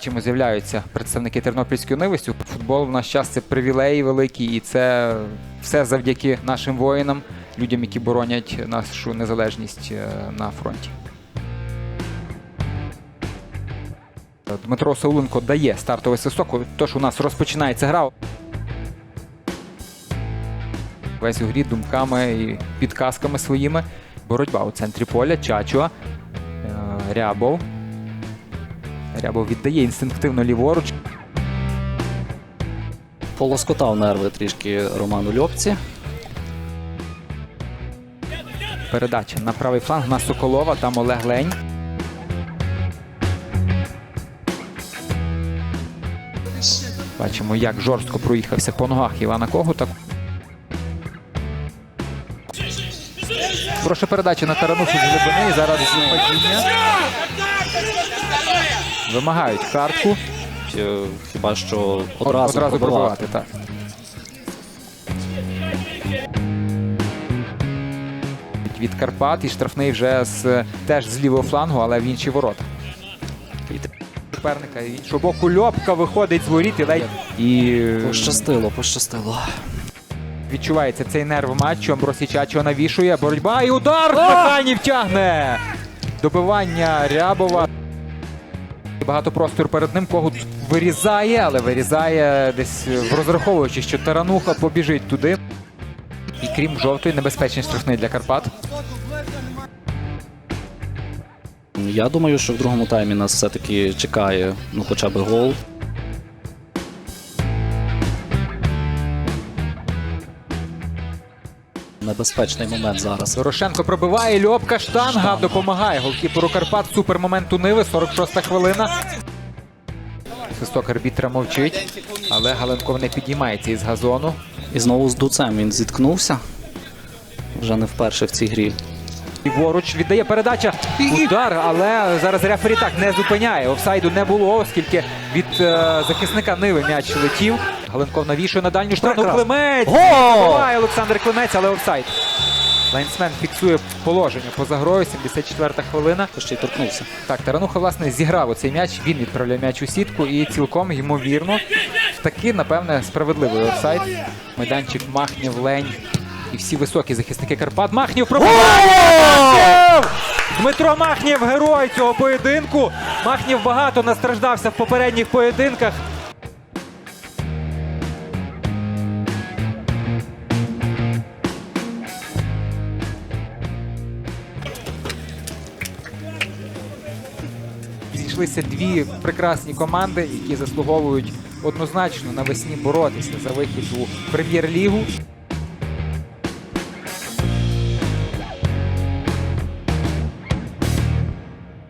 Чому з'являються представники Тернопільської нивості? Футбол в наш час це привілеї великі, і це все завдяки нашим воїнам, людям, які боронять нашу незалежність е, на фронті. Дмитро Сауленко дає стартовий свисток, тож у нас розпочинається гра. Весь у грі думками і підказками своїми. Боротьба у центрі поля. Чачуа, е, Рябов. Рябов віддає інстинктивно ліворуч. Полоскотав нерви трішки Роману Льопці. Передача на правий фланг на Соколова, там Олег Лень. Бачимо, як жорстко проїхався по ногах Івана Когута. Прошу передача на Тарануху з глибини. Зараз падіння. Вимагають картку. Е, Хіба що одразу, одразу пробивати. Так. Від Карпат і штрафний вже з теж з лівого флангу, але в інші ворота. Суперника і іншого боку Льопка виходить з воріт і ледь і Пощастило, пощастило. відчувається цей нерв матчу. Амбросій Чачо навішує. Боротьба і удар! Механів тягне! Добивання Рябова. Багато простору перед ним. Когут вирізає, але вирізає десь розраховуючи, що Тарануха побіжить туди. І крім жовтої, небезпечний штрафний для Карпат. Я думаю, що в другому таймі нас все-таки чекає ну, хоча б гол. Небезпечний момент зараз. Дорошенко пробиває, Льопка штанга допомагає голкіперу Карпат. Супер момент у Ниви, 46-та хвилина. Свисток арбітра мовчить, але Галенков не підіймається із газону. І знову з дуцем він зіткнувся. Вже не вперше в цій грі. Ліворуч віддає передача. Удар, але зараз рефері так не зупиняє. Офсайду не було, оскільки від е, захисника Ниви м'яч летів. Галенков навішує на дальню штрафну. Прекрасно. Климець! Гол! Забиває Олександр Климець, але офсайд. Лайнсмен фіксує положення поза грою. 74-та хвилина. Ще й торкнувся. Так, Тарануха, власне, зіграв оцей м'яч. Він відправляє м'яч у сітку і цілком ймовірно. Таки, напевне, справедливий офсайд. Майданчик Махнів, Лень і всі високі захисники Карпат. Махнів пробиває! Дмитро Махнів герой цього поєдинку. Махнів багато настраждався в попередніх поєдинках. Зійшлися дві прекрасні команди, які заслуговують однозначно навесні боротися за вихід у прем'єр-лігу.